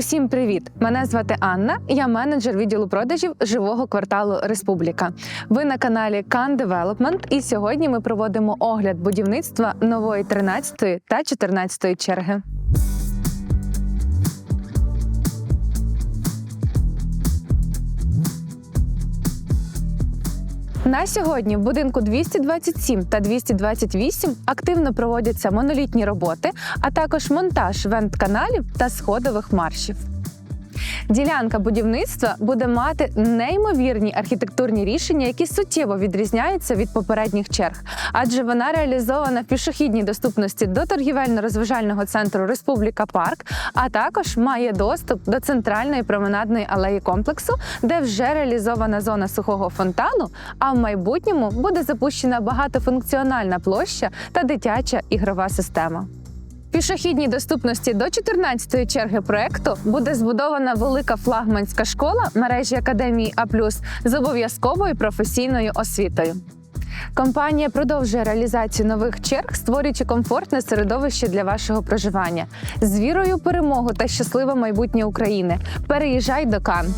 Усім привіт! Мене звати Анна. Я менеджер відділу продажів живого кварталу Республіка. Ви на каналі Can Development і сьогодні ми проводимо огляд будівництва нової 13 та 14 черги. На сьогодні в будинку 227 та 228 активно проводяться монолітні роботи, а також монтаж вент-каналів та сходових маршів. Ділянка будівництва буде мати неймовірні архітектурні рішення, які суттєво відрізняються від попередніх черг, адже вона реалізована в пішохідній доступності до торгівельно-розважального центру Республіка Парк, а також має доступ до центральної променадної алеї комплексу, де вже реалізована зона сухого фонтану. А в майбутньому буде запущена багатофункціональна площа та дитяча ігрова система. Пішохідній доступності до 14-ї черги проекту буде збудована велика флагманська школа мережі академії А з обов'язковою професійною освітою. Компанія продовжує реалізацію нових черг, створюючи комфортне середовище для вашого проживання з вірою в перемогу та щасливе майбутнє України. Переїжджай до Кан.